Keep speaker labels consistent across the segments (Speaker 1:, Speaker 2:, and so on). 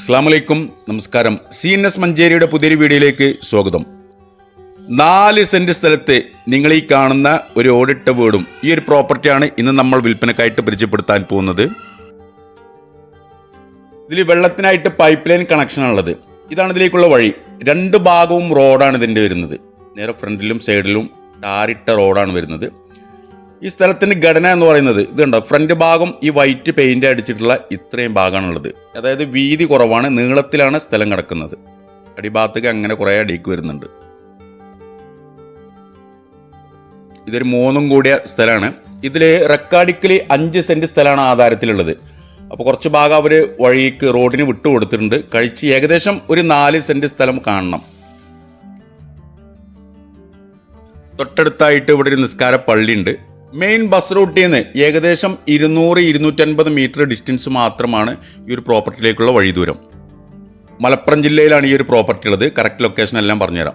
Speaker 1: അസ്സാം വലൈക്കും നമസ്കാരം. സി എൻ എസ് മഞ്ചേരിയുടെ പുതിയൊരു വീഡിയോയിലേക്ക് സ്വാഗതം. നാല് സെന്റ് സ്ഥലത്ത് നിങ്ങൾ ഈ കാണുന്ന ഒരു ഓടിട്ട വീടും ഈ ഒരു പ്രോപ്പർട്ടിയാണ് ഇന്ന് നമ്മൾ വിൽപ്പനക്കായിട്ട് പരിചയപ്പെടുത്താൻ പോകുന്നത്. ഇതിൽ വെള്ളത്തിനായിട്ട് പൈപ്പ് ലൈൻ കണക്ഷൻ ഉള്ളത് ഇതാണ് ഇതിലേക്കുള്ള വഴി. രണ്ട് ഭാഗവും റോഡാണ് ഇതിന്റെ വരുന്നത്. നേരെ ഫ്രണ്ടിലും സൈഡിലും ടാറിട്ട റോഡാണ് വരുന്നത്. ഈ സ്ഥലത്തിന്റെ ഘടന എന്ന് പറയുന്നത് ഇതുണ്ടോ ഫ്രണ്ട് ഭാഗം ഈ വൈറ്റ് പെയിന്റ് അടിച്ചിട്ടുള്ള ഇത്രയും ഭാഗമാണുള്ളത്. അതായത് വീതി കുറവാണ് നീളത്തിലാണ് സ്ഥലം കിടക്കുന്നത്. അടിഭാഗത്തേക്ക് അങ്ങനെ കുറേ അടിക്ക് വരുന്നുണ്ട്. ഇതൊരു മൂന്നും കൂടിയ സ്ഥലമാണ്. ഇതിൽ റെക്കാർഡിക്കലി അഞ്ച് സെന്റ് സ്ഥലമാണ് ആധാരത്തിലുള്ളത്. അപ്പോൾ കുറച്ച് ഭാഗം അവർ വഴിക്ക് റോഡിന് വിട്ടു കൊടുത്തിട്ടുണ്ട്. കഴിച്ച് ഏകദേശം ഒരു നാല് സെന്റ് സ്ഥലം കാണണം. തൊട്ടടുത്തായിട്ട് ഇവിടെ ഒരു നിസ്കാര പള്ളിയുണ്ട്. മെയിൻ ബസ് റൂട്ടിൽ നിന്ന് ഏകദേശം ഇരുന്നൂറ് ഇരുന്നൂറ്റൻപത് മീറ്റർ ഡിസ്റ്റൻസ് മാത്രമാണ് ഈ ഒരു പ്രോപ്പർട്ടിയിലേക്കുള്ള വഴി ദൂരം. മലപ്പുറം ജില്ലയിലാണ് ഈ ഒരു പ്രോപ്പർട്ടി ഉള്ളത്. കറക്റ്റ് ലൊക്കേഷൻ എല്ലാം പറഞ്ഞുതരാം.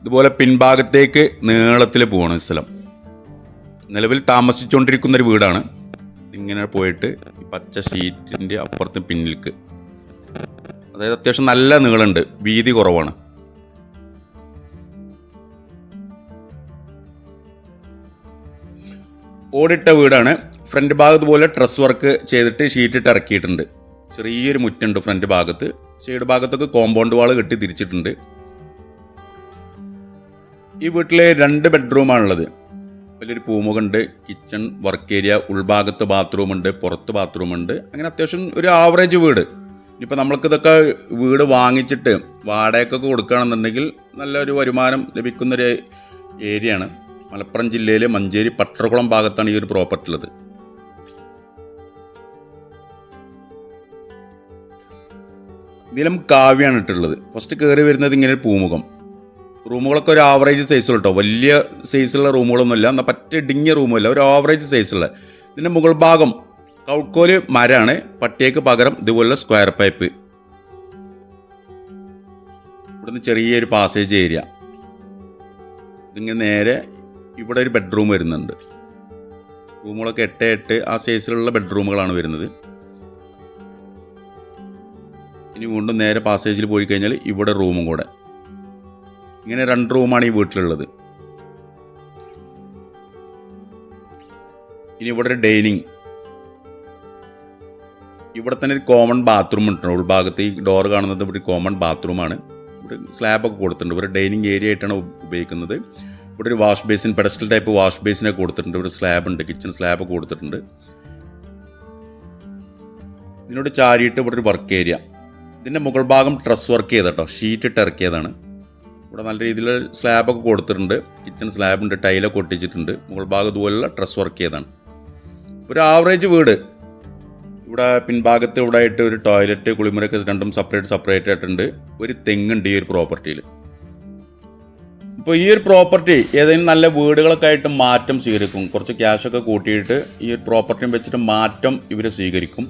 Speaker 1: ഇതുപോലെ പിൻഭാഗത്തേക്ക് നീളത്തിൽ പോവാണ് സ്ഥലം. നിലവിൽ താമസിച്ചുകൊണ്ടിരിക്കുന്ന ഒരു വീടാണ്. ഇങ്ങനെ പോയിട്ട് പച്ച ഷീറ്റിന്റെ അപ്പുറത്ത് പിന്നിൽക്ക്. അതായത് അത്യാവശ്യം നല്ല നീളമുണ്ട്. വീതി കുറവാണ്. ഓടിട്ട വീടാണ്. ഫ്രണ്ട് ഭാഗത്ത് പോലെ ഡ്രസ് വർക്ക് ചെയ്തിട്ട് ഷീറ്റിട്ട് ഇറക്കിയിട്ടുണ്ട്. ചെറിയൊരു മുറ്റുണ്ട് ഫ്രണ്ട് ഭാഗത്ത്. സൈഡ് ഭാഗത്തൊക്കെ കോമ്പൗണ്ട് വാൾ കെട്ടി തിരിച്ചിട്ടുണ്ട്. ഈ വീട്ടിലെ രണ്ട് ബെഡ്റൂമാണുള്ളത് വലിയൊരു പൂമുഖമുണ്ട് കിച്ചൺ വർക്ക് ഏരിയ ഉൾഭാഗത്ത് ബാത്റൂം ഉണ്ട് പുറത്ത് ബാത്റൂം ഉണ്ട്. അങ്ങനെ അത്യാവശ്യം ഒരു ആവറേജ് വീട്. ഇനിയിപ്പോൾ നമ്മൾക്കിതൊക്കെ വീട് വാങ്ങിച്ചിട്ട് വാടകയ്ക്കൊക്കെ കൊടുക്കുകയാണെന്നുണ്ടെങ്കിൽ നല്ലൊരു വരുമാനം ലഭിക്കുന്നൊരു ഏരിയയാണ് മലപ്പുറം ജില്ലയിലെ മഞ്ചേരി പട്ടർകുളം ഭാഗത്താണ് ഈ ഒരു പ്രോപ്പർട്ടി ഉള്ളത്. ഇതിലും കാവ്യാണ് ഇട്ടുള്ളത് ഫസ്റ്റ് കയറി വരുന്നത് ഇങ്ങനെ ഒരു പൂമുഖം. റൂമുകളൊക്കെ ഒരു ആവറേജ് സൈസുള്ള കേട്ടോ വലിയ സൈസുള്ള റൂമുകളൊന്നുമില്ല. എന്നാൽ പറ്റ ഇടുങ്ങിയ റൂമല്ല ഒരു ആവറേജ് സൈസുള്ള ഇതിന്റെ മുകൾ ഭാഗം കൗക്കോൽ മരമാണ്. പട്ടിയേക്ക് പകരം ഇതുപോലുള്ള സ്ക്വയർ പൈപ്പ് ഇവിടുന്ന് ചെറിയൊരു പാസേജ് ഏരിയ ഇതിങ്ങനെ നേരെ ഇവിടെ ഒരു ബെഡ്റൂം വരുന്നുണ്ട്. റൂമുകളൊക്കെ എട്ട് എട്ട് ആ സൈസിലുള്ള ബെഡ്റൂമുകളാണ് വരുന്നത്. ഇനി വീണ്ടും നേരെ പാസേജിൽ പോയി കഴിഞ്ഞാൽ ഇവിടെ റൂമും കൂടെ. ഇങ്ങനെ രണ്ട് റൂമാണ് ഈ വീട്ടിലുള്ളത്. ഇനി ഇവിടെ ഒരു ഡൈനിങ് ഇവിടെ തന്നെ ഒരു കോമൺ ബാത്റൂം ഉണ്ട്. ഉൾഭാഗത്ത് ഈ ഡോർ കാണുന്നത് ഇവിടെ കോമൺ ബാത്റൂമാണ് ഇവിടെ സ്ലാബൊക്കെ കൊടുത്തിട്ടുണ്ട്. ഇവിടെ ഡൈനിങ് ഏരിയ ആയിട്ടാണ് ഉപയോഗിക്കുന്നത്. ഇവിടെ ഒരു wash basin pedestal type wash ബേസിനെ കൊടുത്തിട്ടുണ്ട്. ഇവിടെ സ്ലാബ് ഉണ്ട് കിച്ചൺ സ്ലാബ് കൊടുത്തിട്ടുണ്ട്. ഇതിനോട് ചാരിയിട്ട് ഇവിടെ ഒരു വർക്ക് ഏരിയ ഇതിന്റെ മുകൾ ഭാഗം ട്രസ് വർക്ക് ചെയ്തട്ടോ. ഷീറ്റ് ഇട്ട് ഇറക്കിയതാണ്. ഇവിടെ നല്ല രീതിയിൽ സ്ലാബൊക്കെ കൊടുത്തിട്ടുണ്ട്. കിച്ചൺ സ്ലാബ് ഉണ്ട് ടൈലൊക്കെ ഒട്ടിച്ചിട്ടുണ്ട്. മുകൾ ഭാഗം ഇതുപോലുള്ള ട്രസ് വർക്ക് ചെയ്താണ് ഒരു ആവറേജ് വീട്. ഇവിടെ പിൻഭാഗത്ത് ഇവിടെ ആയിട്ട് ഒരു ടോയ്ലറ്റ് കുളിമുറയൊക്കെ രണ്ടും സെപ്പറേറ്റ് സെപ്പറേറ്റ് ആയിട്ടുണ്ട്. ഒരു തെങ്ങുണ്ട് ഈ ഒരു പ്രോപ്പർട്ടിയിൽ ഇപ്പോൾ ഈ ഒരു പ്രോപ്പർട്ടി ഏതെങ്കിലും നല്ല വീടുകളൊക്കെ ആയിട്ട് മാറ്റം സ്വീകരിക്കും. കുറച്ച് ക്യാഷൊക്കെ കൂട്ടിയിട്ട് ഈ ഒരു പ്രോപ്പർട്ടിയും വെച്ചിട്ട് മാറ്റം ഇവർ സ്വീകരിക്കും.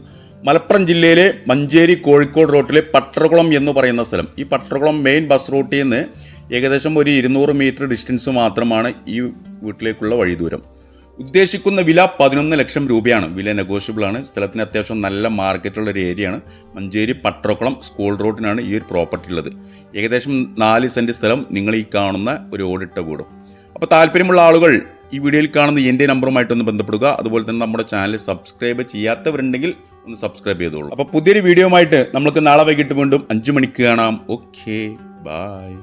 Speaker 1: മലപ്പുറം ജില്ലയിലെ മഞ്ചേരി കോഴിക്കോട് റോട്ടിലെ പട്ടർകുളം എന്ന് പറയുന്ന സ്ഥലം. ഈ പട്ടർകുളം മെയിൻ ബസ് റൂട്ടിൽ നിന്ന് ഏകദേശം ഒരു ഇരുന്നൂറ് മീറ്റർ ഡിസ്റ്റൻസ് മാത്രമാണ് ഈ വീട്ടിലേക്കുള്ള വഴി ദൂരം ഉദ്ദേശിക്കുന്ന വില പതിനൊന്ന് ലക്ഷം രൂപയാണ്. വില നെഗോഷ്യബിൾ ആണ്. സ്ഥലത്തിന് അത്യാവശ്യം നല്ല മാർക്കറ്റുള്ള ഒരു ഏരിയയാണ് മഞ്ചേരി പട്ടറക്കുളം സ്കൂൾ റോഡിനാണ് ഈ ഒരു പ്രോപ്പർട്ടി ഉള്ളത്. ഏകദേശം നാല് സെന്റ് സ്ഥലം നിങ്ങൾ ഈ കാണുന്ന ഒരു ഓടിട്ട വീടും അപ്പോൾ താല്പര്യമുള്ള ആളുകൾ ഈ വീഡിയോയിൽ കാണുന്ന എന്റെ നമ്പറുമായിട്ടൊന്ന് ബന്ധപ്പെടുക. അതുപോലെ തന്നെ നമ്മുടെ ചാനൽ സബ്സ്ക്രൈബ് ചെയ്യാത്തവരുണ്ടെങ്കിൽ ഒന്ന് സബ്സ്ക്രൈബ് ചെയ്തോളൂ. അപ്പോൾ പുതിയൊരു വീഡിയോ ആയിട്ട് നമുക്ക് നാളെ വൈകിട്ട് വീണ്ടും അഞ്ച് മണിക്ക് കാണാം. Okay bye